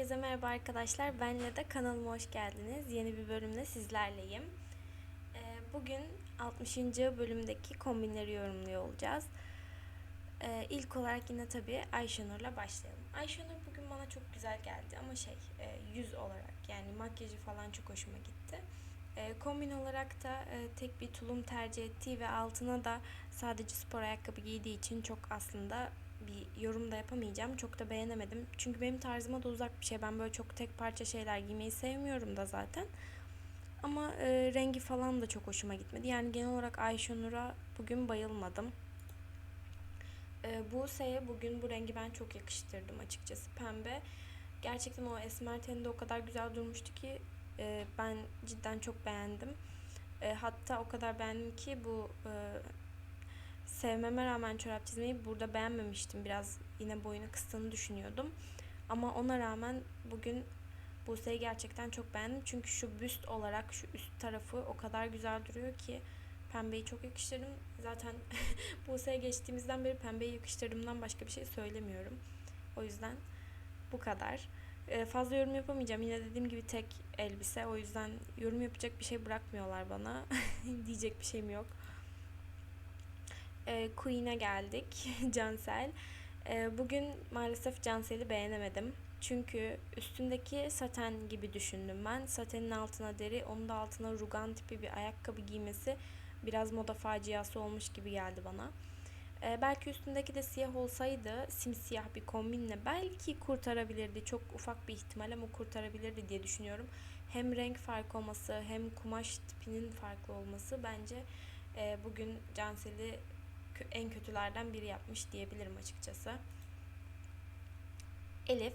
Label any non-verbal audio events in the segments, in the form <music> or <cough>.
Herkese merhaba arkadaşlar. Benle de kanalıma hoş geldiniz. Yeni bir bölümle sizlerleyim. Ee, Bugün 60. bölümdeki kombinleri yorumluyor olacağız. Ee, İlk olarak yine tabii Ayşenur'la başlayalım. Ayşenur bugün bana çok güzel geldi ama şey e, yüz olarak yani makyajı falan çok hoşuma gitti. E, kombin olarak da e, tek bir tulum tercih ettiği ve altına da sadece spor ayakkabı giydiği için çok aslında bir yorum da yapamayacağım. Çok da beğenemedim. Çünkü benim tarzıma da uzak bir şey. Ben böyle çok tek parça şeyler giymeyi sevmiyorum da zaten. Ama e, rengi falan da çok hoşuma gitmedi. Yani genel olarak Ayşenur'a bugün bayılmadım. E, Buse'ye bugün bu rengi ben çok yakıştırdım açıkçası. Pembe. Gerçekten o esmer teninde o kadar güzel durmuştu ki e, ben cidden çok beğendim. E, hatta o kadar beğendim ki bu e, sevmeme rağmen çorap çizmeyi burada beğenmemiştim. Biraz yine boyunu kıstığını düşünüyordum. Ama ona rağmen bugün Buse'yi gerçekten çok beğendim. Çünkü şu büst olarak şu üst tarafı o kadar güzel duruyor ki pembeyi çok yakıştırdım. Zaten <laughs> Buse'ye geçtiğimizden beri pembeyi yakıştırdığımdan başka bir şey söylemiyorum. O yüzden bu kadar. Ee, fazla yorum yapamayacağım. Yine dediğim gibi tek elbise. O yüzden yorum yapacak bir şey bırakmıyorlar bana. <laughs> Diyecek bir şeyim yok. Ee, Queen'e geldik. <laughs> Cansel. Ee, bugün maalesef Cansel'i beğenemedim. Çünkü üstündeki saten gibi düşündüm ben. Satenin altına deri, onun da altına rugan tipi bir ayakkabı giymesi biraz moda faciası olmuş gibi geldi bana. Ee, belki üstündeki de siyah olsaydı simsiyah bir kombinle belki kurtarabilirdi. Çok ufak bir ihtimal ama kurtarabilirdi diye düşünüyorum. Hem renk farkı olması hem kumaş tipinin farklı olması bence e, bugün Cansel'i en kötülerden biri yapmış diyebilirim açıkçası. Elif.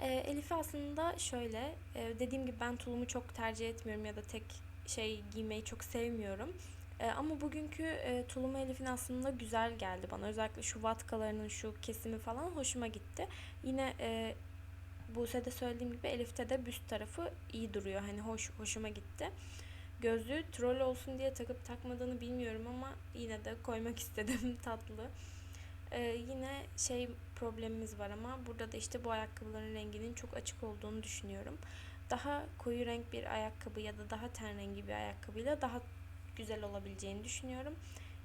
Ee, Elif'i aslında şöyle, e, dediğim gibi ben tulumu çok tercih etmiyorum ya da tek şey giymeyi çok sevmiyorum. E, ama bugünkü e, tulumu Elif'in aslında güzel geldi bana. Özellikle şu vatkalarının şu kesimi falan hoşuma gitti. Yine e, Buse'de söylediğim gibi Elif'te de büst tarafı iyi duruyor. Hani hoş hoşuma gitti. Gözlüğü troll olsun diye takıp takmadığını bilmiyorum ama yine de koymak <laughs> istedim tatlı. Ee, yine şey problemimiz var ama burada da işte bu ayakkabıların renginin çok açık olduğunu düşünüyorum. Daha koyu renk bir ayakkabı ya da daha ten rengi bir ayakkabıyla daha güzel olabileceğini düşünüyorum.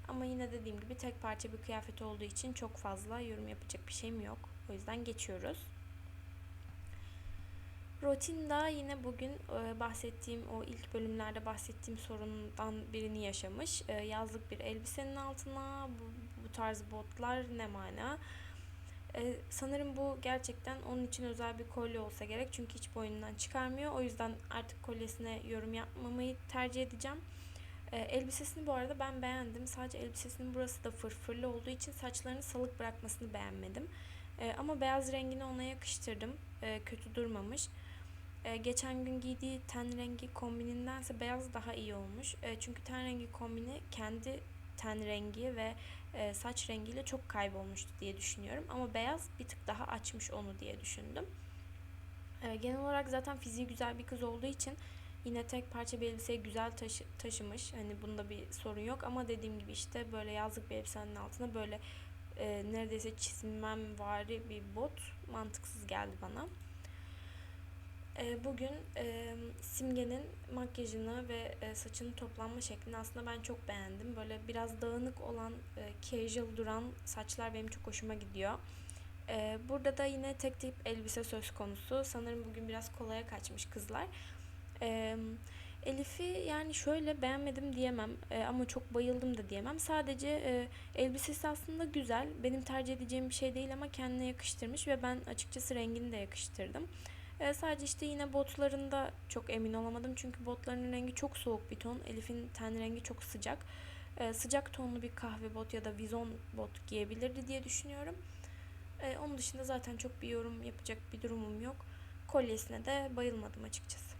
Ama yine dediğim gibi tek parça bir kıyafet olduğu için çok fazla yorum yapacak bir şeyim yok. O yüzden geçiyoruz. Rotinda yine bugün e, bahsettiğim o ilk bölümlerde bahsettiğim sorundan birini yaşamış. E, yazlık bir elbisenin altına bu, bu tarz botlar ne mana? E, sanırım bu gerçekten onun için özel bir kolye olsa gerek. Çünkü hiç boynundan çıkarmıyor. O yüzden artık kolyesine yorum yapmamayı tercih edeceğim. Elbisesini bu arada ben beğendim. Sadece elbisesinin burası da fırfırlı olduğu için saçlarını salık bırakmasını beğenmedim. Ama beyaz rengini ona yakıştırdım. E, kötü durmamış. E, geçen gün giydiği ten rengi kombinindense beyaz daha iyi olmuş. E, çünkü ten rengi kombini kendi ten rengi ve e, saç rengiyle çok kaybolmuştu diye düşünüyorum. Ama beyaz bir tık daha açmış onu diye düşündüm. E, genel olarak zaten fiziği güzel bir kız olduğu için yine tek parça bir elbiseyi güzel taşı- taşımış. Hani bunda bir sorun yok ama dediğim gibi işte böyle yazlık bir elbisenin altına böyle e, neredeyse çizmem vari bir bot mantıksız geldi bana. E, bugün e, Simge'nin makyajını ve e, saçının toplanma şeklini aslında ben çok beğendim. Böyle biraz dağınık olan, e, casual duran saçlar benim çok hoşuma gidiyor. E, burada da yine tek tip elbise söz konusu. Sanırım bugün biraz kolaya kaçmış kızlar. E, Elif'i yani şöyle beğenmedim diyemem e, ama çok bayıldım da diyemem. Sadece e, elbisesi aslında güzel. Benim tercih edeceğim bir şey değil ama kendine yakıştırmış ve ben açıkçası rengini de yakıştırdım. E, sadece işte yine botlarında çok emin olamadım. Çünkü botlarının rengi çok soğuk bir ton. Elif'in ten rengi çok sıcak. E, sıcak tonlu bir kahve bot ya da vizon bot giyebilirdi diye düşünüyorum. E, onun dışında zaten çok bir yorum yapacak bir durumum yok. Kolyesine de bayılmadım açıkçası.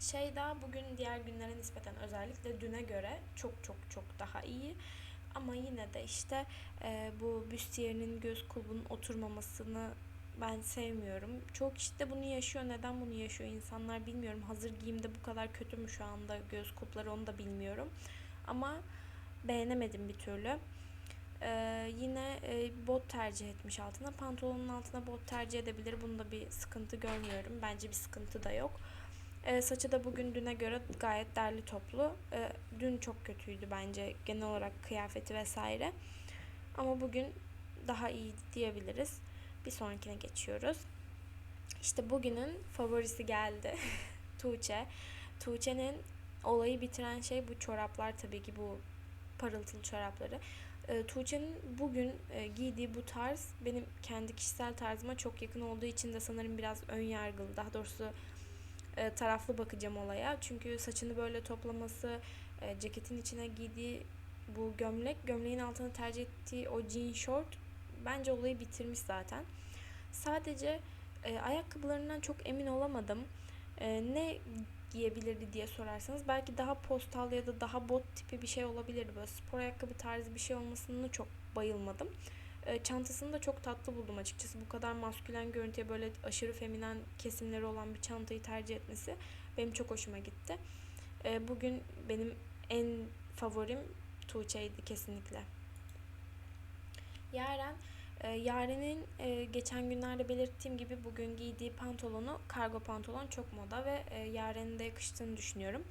Şey daha bugün diğer günlere nispeten özellikle düne göre çok çok çok daha iyi. Ama yine de işte e, bu büstiyerinin göz kulbunun oturmamasını ben sevmiyorum. Çok kişi de bunu yaşıyor. Neden bunu yaşıyor insanlar bilmiyorum. Hazır giyimde bu kadar kötü mü şu anda göz kulpları onu da bilmiyorum. Ama beğenemedim bir türlü. Ee, yine e, bot tercih etmiş altına. Pantolonun altına bot tercih edebilir. Bunda bir sıkıntı görmüyorum. Bence bir sıkıntı da yok. Ee, saçı da bugün düne göre gayet derli toplu. Ee, dün çok kötüydü bence genel olarak kıyafeti vesaire. Ama bugün daha iyi diyebiliriz. Bir sonrakine geçiyoruz. İşte bugünün favorisi geldi. <laughs> Tuğçe. Tuğçe'nin olayı bitiren şey bu çoraplar tabii ki bu parıltılı çorapları. E, Tuğçe'nin bugün e, giydiği bu tarz benim kendi kişisel tarzıma çok yakın olduğu için de sanırım biraz ön yargılı. Daha doğrusu e, taraflı bakacağım olaya. Çünkü saçını böyle toplaması, e, ceketin içine giydiği bu gömlek, gömleğin altına tercih ettiği o jean short bence olayı bitirmiş zaten. Sadece e, ayakkabılarından çok emin olamadım. E, ne giyebilirdi diye sorarsanız belki daha postal ya da daha bot tipi bir şey olabilirdi. Böyle spor ayakkabı tarzı bir şey olmasını çok bayılmadım. E, çantasını da çok tatlı buldum açıkçası. Bu kadar maskülen görüntüye böyle aşırı feminen kesimleri olan bir çantayı tercih etmesi benim çok hoşuma gitti. E, bugün benim en favorim Tuğçe'ydi kesinlikle. Yaren e, Yaren'in geçen günlerde belirttiğim gibi bugün giydiği pantolonu kargo pantolon çok moda ve e, Yaren'in de yakıştığını düşünüyorum.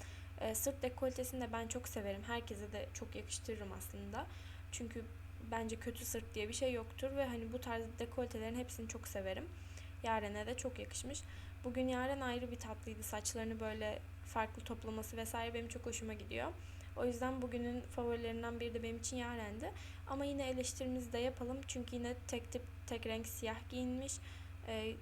Sırt dekoltesini de ben çok severim. Herkese de çok yakıştırırım aslında. Çünkü bence kötü sırt diye bir şey yoktur ve hani bu tarz dekoltelerin hepsini çok severim. Yaren'e de çok yakışmış. Bugün Yaren ayrı bir tatlıydı. Saçlarını böyle farklı toplaması vesaire benim çok hoşuma gidiyor. O yüzden bugünün favorilerinden biri de benim için Yaren'di. Ama yine eleştirimizi de yapalım. Çünkü yine tek tip, tek renk siyah giyinmiş. Ee,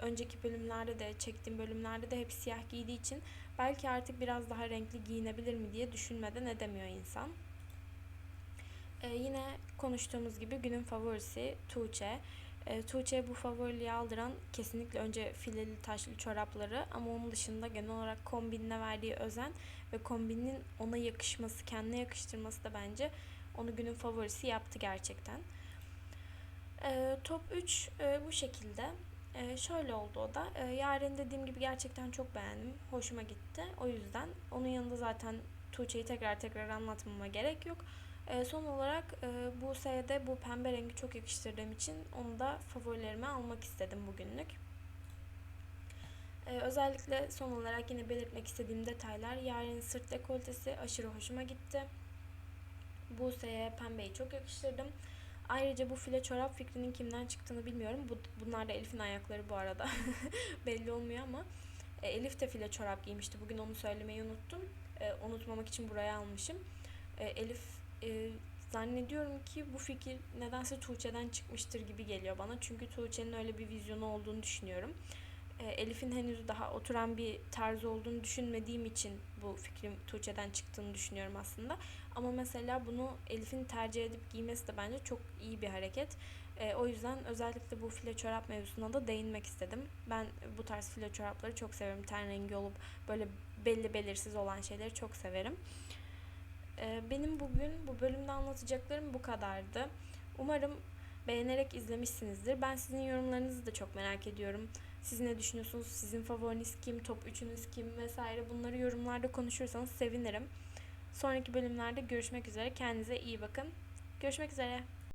önceki bölümlerde de, çektiğim bölümlerde de hep siyah giydiği için belki artık biraz daha renkli giyinebilir mi diye düşünmeden edemiyor insan. Ee, yine konuştuğumuz gibi günün favorisi Tuğçe. Ee, Tuğçe'ye bu favoriliği aldıran kesinlikle önce fileli taşlı çorapları ama onun dışında genel olarak kombinine verdiği özen ve kombinin ona yakışması, kendine yakıştırması da bence onu günün favorisi yaptı gerçekten. E, top 3 e, bu şekilde. E, şöyle oldu o da. E, Yaren dediğim gibi gerçekten çok beğendim. Hoşuma gitti. O yüzden onun yanında zaten Tuğçe'yi tekrar tekrar anlatmama gerek yok. E, son olarak e, bu seyede bu pembe rengi çok yakıştırdığım için onu da favorilerime almak istedim bugünlük. Ee, özellikle son olarak yine belirtmek istediğim detaylar Yaren'in sırt dekoltesi aşırı hoşuma gitti. Buse'ye pembeyi çok yakıştırdım. Ayrıca bu file çorap fikrinin kimden çıktığını bilmiyorum. Bu, bunlar da Elif'in ayakları bu arada. <laughs> Belli olmuyor ama. E, Elif de file çorap giymişti. Bugün onu söylemeyi unuttum. E, unutmamak için buraya almışım. E, Elif e, zannediyorum ki bu fikir nedense Tuğçe'den çıkmıştır gibi geliyor bana. Çünkü Tuğçe'nin öyle bir vizyonu olduğunu düşünüyorum. E, Elif'in henüz daha oturan bir tarz olduğunu düşünmediğim için bu fikrim Tuğçe'den çıktığını düşünüyorum aslında. Ama mesela bunu Elif'in tercih edip giymesi de bence çok iyi bir hareket. E, o yüzden özellikle bu file çorap mevzusuna da değinmek istedim. Ben bu tarz file çorapları çok severim. Ten rengi olup böyle belli belirsiz olan şeyleri çok severim. E, benim bugün bu bölümde anlatacaklarım bu kadardı. Umarım beğenerek izlemişsinizdir. Ben sizin yorumlarınızı da çok merak ediyorum. Siz ne düşünüyorsunuz? Sizin favoriniz kim? Top 3'ünüz kim? Vesaire bunları yorumlarda konuşursanız sevinirim. Sonraki bölümlerde görüşmek üzere. Kendinize iyi bakın. Görüşmek üzere.